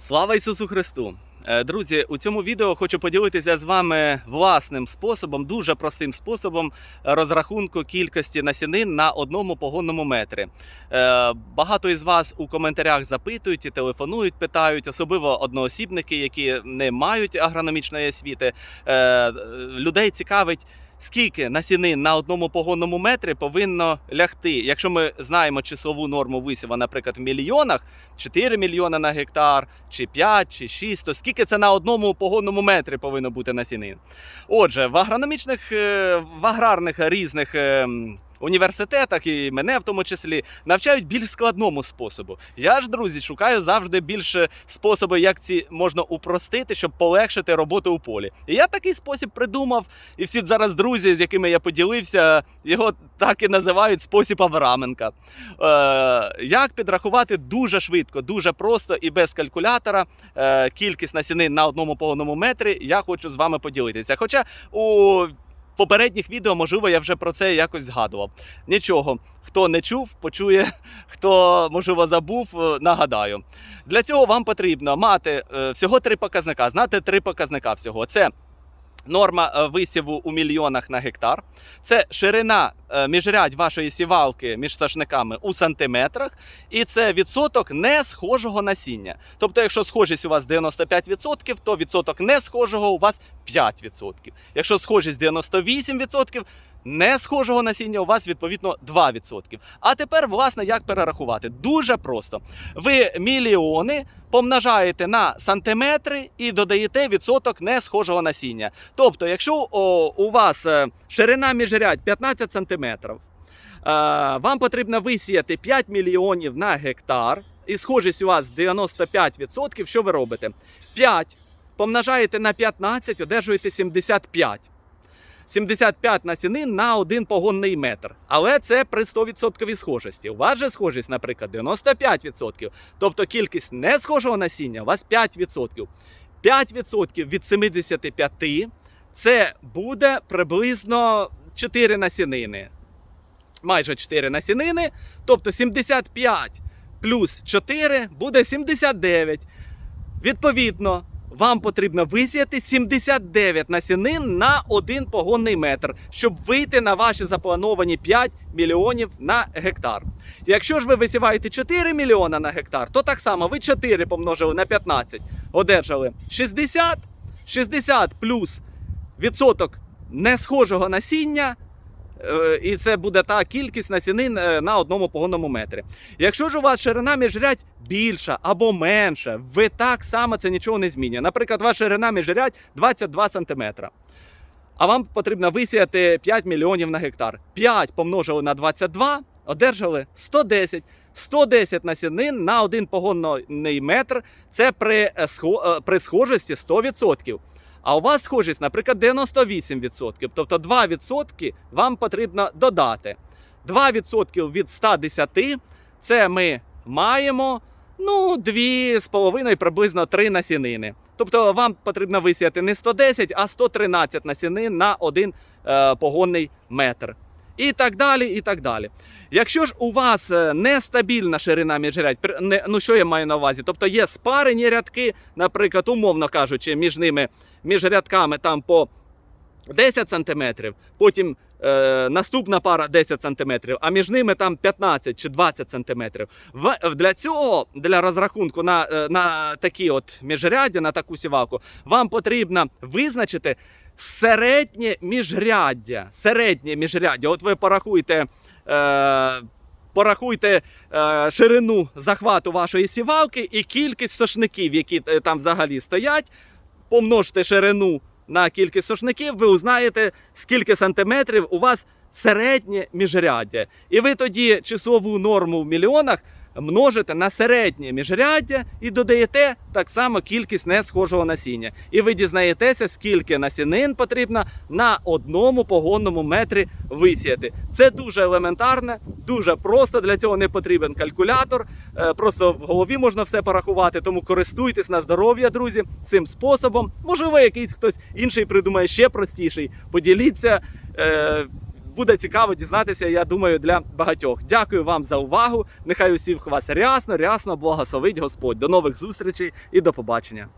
Слава Ісусу Христу! Е, Друзі, у цьому відео хочу поділитися з вами власним способом, дуже простим способом розрахунку кількості насінин на одному погонному метрі. Е, Багато із вас у коментарях запитують і телефонують, питають, особливо одноосібники, які не мають агрономічної освіти. Е, Людей цікавить. Скільки насінин на одному погонному метрі повинно лягти? Якщо ми знаємо числову норму висіва, наприклад, в мільйонах, 4 мільйона на гектар, чи 5, чи 6, то скільки це на одному погонному метрі повинно бути насінин? Отже, в агрономічних, е, в аграрних різних е, м, університетах, і мене в тому числі, навчають більш складному способу. Я ж, друзі, шукаю завжди більше способи, як ці можна упростити, щоб полегшити роботу у полі. І я такий спосіб придумав, і всі зараз друзі, з якими я поділився, його так і називають спосіб Авраменка. Е, як підрахувати дуже швидко, дуже просто і без калькулятора е, кількість насінин на одному погонному метрі, я хочу з вами поділитися. Хоча у попередніх відео, можливо, я вже про це якось згадував. Нічого, хто не чув, почує, хто можливо забув, е, нагадаю. Для цього вам потрібно мати е, всього три показника, знати три показника всього. Це Норма е, висіву у мільйонах на гектар. Це ширина е, міжрядь вашої сівалки між сашниками у сантиметрах, і це відсоток не схожого насіння. Тобто, якщо схожість у вас 95%, то відсоток не схожого у вас 5%. Якщо схожість 98%, не схожого насіння у вас відповідно 2%. А тепер, власне, як перерахувати? Дуже просто. Ви мільйони помножаєте на сантиметри і додаєте відсоток не схожого насіння. Тобто, якщо о, у вас е, ширина міжрядь 15 сантиметрів, е, вам потрібно висіяти 5 мільйонів на гектар, і схожість у вас 95%, що ви робите? 5 помножаєте на 15, одержуєте 75. 75 насінин на один погонний метр. Але це при 100% схожості. У вас же схожість, наприклад, 95%. Тобто кількість не схожого насіння у вас 5%. 5% від 75 це буде приблизно 4 насінини. Майже 4 насінини. Тобто 75 плюс 4 буде 79. Відповідно, вам потрібно висіяти 79 насінин на один погонний метр, щоб вийти на ваші заплановані 5 мільйонів на гектар. Якщо ж ви висіваєте 4 мільйона на гектар, то так само ви 4 помножили на 15, одержали 60, 60 плюс відсоток несхожого насіння. Е, І це буде та кількість насінин е, на одному погонному метрі. Якщо ж у вас ширина міжрядь більша або менша, ви так само це нічого не змінює. Наприклад, ваша ширина міжрядь 22 см. А вам потрібно висіяти 5 мільйонів на гектар. 5 помножили на 22, одержали 110. 110 насінин на один погонний метр. Це при, е, схожості 100%. А у вас схожість, наприклад, 98%. Тобто 2% вам потрібно додати. 2% від 110 це ми маємо ну, 2,5 приблизно 3 насінини. Тобто вам потрібно висіяти не 110, а 113 насінин на один е, погонний метр. І так далі, і так далі. Якщо ж у вас е, нестабільна ширина міжрядь, ну що я маю на увазі? Тобто є спарені рядки, наприклад, умовно кажучи, між ними, між рядками там по 10 сантиметрів, потім е, наступна пара 10 сантиметрів, а між ними там 15 чи 20 сантиметрів. В, для цього, для розрахунку на, е, на такі от міжряддя, на таку сівалку, вам потрібно визначити середнє міжряддя. Середнє міжряддя. От ви порахуйте. Е, Порахуйте е, ширину захвату вашої сівалки і кількість сошників, які е, там взагалі стоять. Помножте ширину на кількість сошників, ви узнаєте, скільки сантиметрів у вас середнє міжряддя. І ви тоді числову норму в мільйонах множите на середнє міжряддя і додаєте так само кількість несхожого насіння. І ви дізнаєтеся, скільки насінин потрібно на одному погонному метрі висіяти. Це дуже елементарне, дуже просто. Для цього не потрібен калькулятор. Е, Просто в голові можна все порахувати. Тому користуйтесь на здоров'я, друзі, цим способом. Можливо, якийсь хтось інший придумає ще простіший. Поділіться. Е, буде цікаво дізнатися, я думаю, для багатьох. Дякую вам за увагу. Нехай усіх вас рясно, рясно благословить Господь. До нових зустрічей і до побачення.